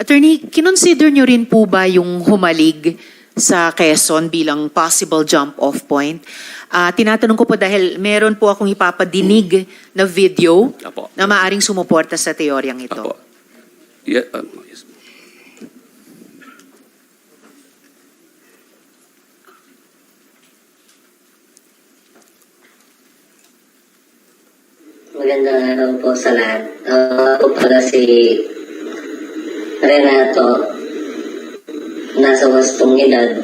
Attorney, kinonsider nyo rin po ba yung humalig sa Quezon bilang possible jump-off point? Ah, tinatanong ko po dahil meron po akong ipapadinig na video Apo. na maaring sumuporta sa teoryang ito. Apo. Yeah, um, yes. Magandang araw po sa lahat. Ako pala si Renato. Nasa wastong edad.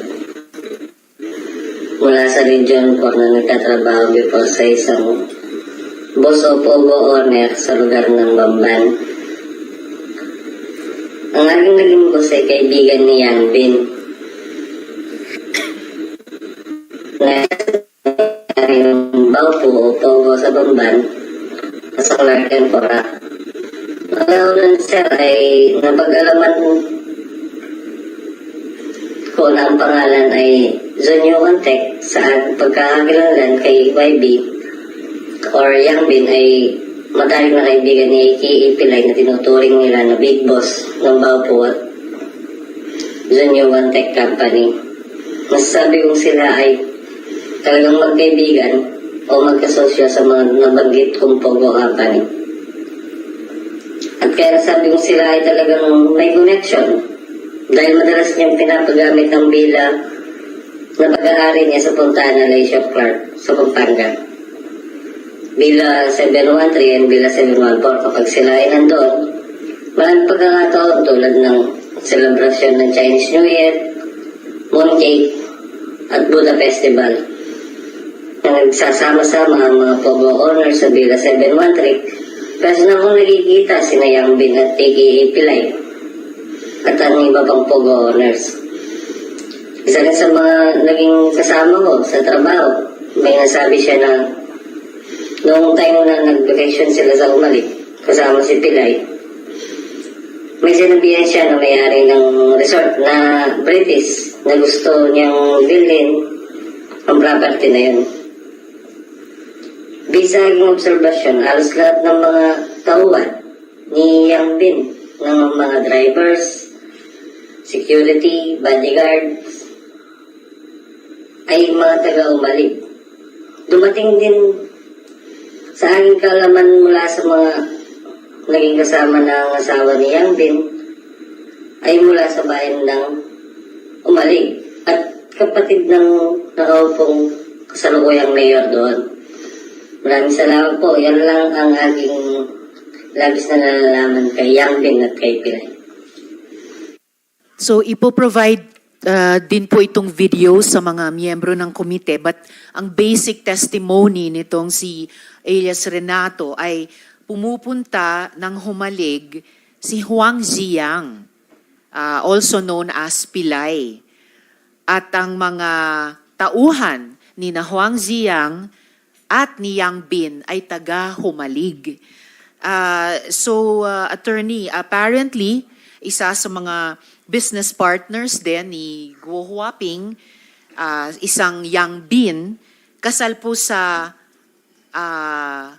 Mula sa Region 4 na nagtatrabaho before sa isang Boso Pogo owner sa lugar ng Bamban. Ang aking naging boss ay kaibigan ni Yan Bin. Na yung Baupo Pogo sa Bamban sa Clark and Cora. Ang sir ay napag-alaman ko na ang pangalan ay Zonyo Contact sa pagkakakilanlan kay YB or Yang Bin ay matarik na kaibigan ni A.K.A. Pilay na tinuturing nila na big boss ng Baupo at Zonyo Contact Company. Masasabi kong sila ay talagang magkaibigan o magkasosyo sa mga nabanggit kong Pogo Company. Kaya sabi ko sila ay talagang may connection dahil madalas niyang pinapagamit ang bila na pag-aari niya sa puntahan na Lace of Clark sa Pampanga. Bila 713 and bila 714 kapag sila ay nandoon, maraming pagkakataon tulad ng celebration ng Chinese New Year, Mooncake, at Buddha Festival na nagsasama-sama ang mga Pogo owners sa Bila 713 kasi na kung nakikita si Nayang Bin at AKA Pilay at ang iba pang Pogo owners. Isa rin sa mga naging kasama ko sa trabaho, may nasabi siya na noong time na nag-vacation sila sa Umalik, kasama si Pilay, may sinabihan siya na may-ari ng resort na British na gusto niyang bilhin ang property na yun. Bisa aking obserbasyon, halos lahat ng mga tauhan ni Yang Bin, ng mga drivers, security, bodyguards, ay mga taga-umalig. Dumating din sa aking kalaman mula sa mga naging kasama ng asawa ni Yang Bin ay mula sa bayan ng Umalig at kapatid ng nakaupong kasalukuyang mayor doon. Maraming salamat po. Yan lang ang aking labis na nalalaman kay Yang Bin at kay Pilay. So ipo-provide uh, din po itong video sa mga miyembro ng komite but ang basic testimony nitong si Elias Renato ay pumupunta ng humalig si Huang Ziyang, uh, also known as Pilay. At ang mga tauhan ni na Huang Ziyang at ni Yang Bin ay taga-humalig. Uh, so, uh, attorney, apparently, isa sa mga business partners din ni Guo Huaping, uh, isang Yang Bin, kasal po sa uh.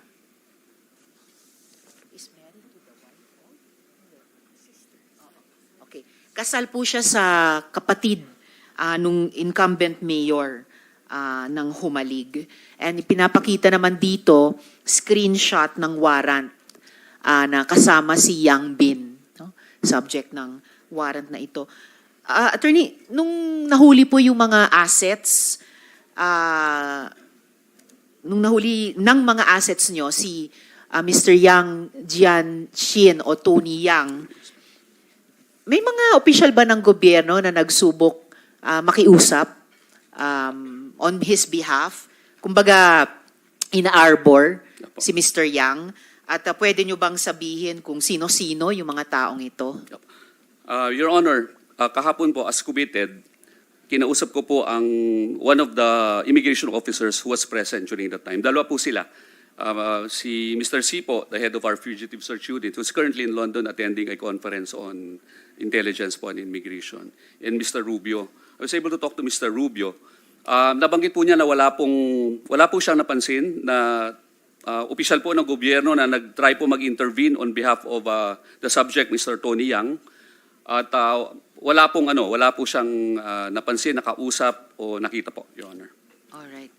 Okay. Kasal po siya sa kapatid ah, nung incumbent mayor ah, ng Humalig. And pinapakita naman dito, screenshot ng warrant ah, na kasama si Yang Bin, no? subject ng warrant na ito. Ah, attorney, nung nahuli po yung mga assets, ah, nung nahuli ng mga assets nyo, si ah, Mr. Yang Jian Xin o Tony Yang, may mga opisyal ba ng gobyerno na nagsubok ah, makiusap um, on his behalf? Kumbaga, ina-arbor si Mr. Yang. At ah, pwede nyo bang sabihin kung sino-sino yung mga taong ito? Uh, Your Honor, uh, kahapon po as committed, kinausap ko po ang one of the immigration officers who was present during that time. Dalawa po sila. Uh, si Mr. C po, the head of our fugitive search unit, who's currently in London attending a conference on intelligence po and immigration. And Mr. Rubio. I was able to talk to Mr. Rubio. Uh, nabanggit po niya na wala pong wala po siyang napansin na uh, opisyal po ng gobyerno na nag-try po mag-intervene on behalf of uh, the subject, Mr. Tony Yang. At ah, wala pong ano, wala po siyang ah, napansin, nakausap o nakita po, Your Honor. Alright.